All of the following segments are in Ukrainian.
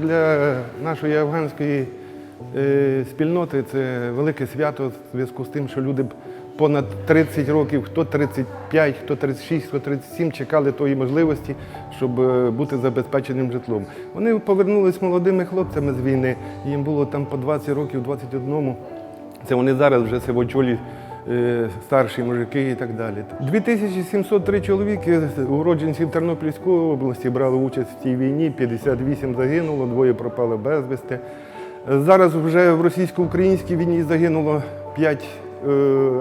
для нашої афганської е, спільноти це велике свято в зв'язку з тим, що люди понад 30 років, хто 35, хто 36, хто 37 чекали тої можливості, щоб е, бути забезпеченим житлом. Вони повернулись молодими хлопцями з війни. Їм було там по 20 років, 21. Це вони зараз вже сивочолі е, старші мужики і так далі. 2703 чоловіки, уродженців Тернопільської області, брали участь в цій війні, 58 загинуло, двоє пропали безвісти. Зараз вже в російсько-українській війні загинуло 5 е,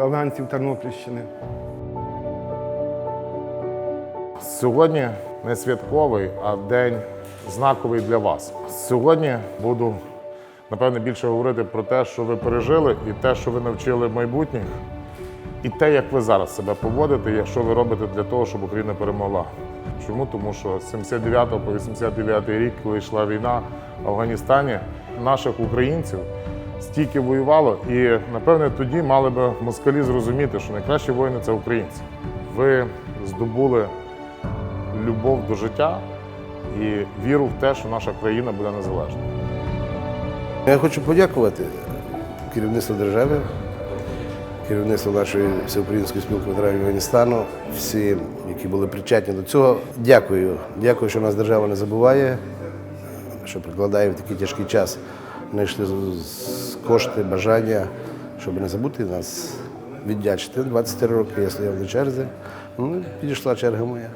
афганців Тернопільщини. Сьогодні не святковий, а день знаковий для вас. Сьогодні буду, напевне, більше говорити про те, що ви пережили, і те, що ви навчили майбутніх, і те, як ви зараз себе поводите, і що ви робите для того, щоб Україна перемогла. Чому? Тому що з 79 по 89 рік, коли йшла війна в Афганістані, наших українців стільки воювало, і напевне тоді мали би москалі зрозуміти, що найкращі воїни це українці. Ви здобули любов до життя і віру в те, що наша країна буде незалежна. Я хочу подякувати керівництву держави, керівництву нашої всеукраїнської спілки ветеранів Афганістану, всі, які були причетні до цього. Дякую. Дякую, що нас держава не забуває, що прикладає в такий тяжкий час. Знайшли кошти, бажання, щоб не забути нас віддячити. 23 роки я стояв на черзі. Ну, підійшла черга моя.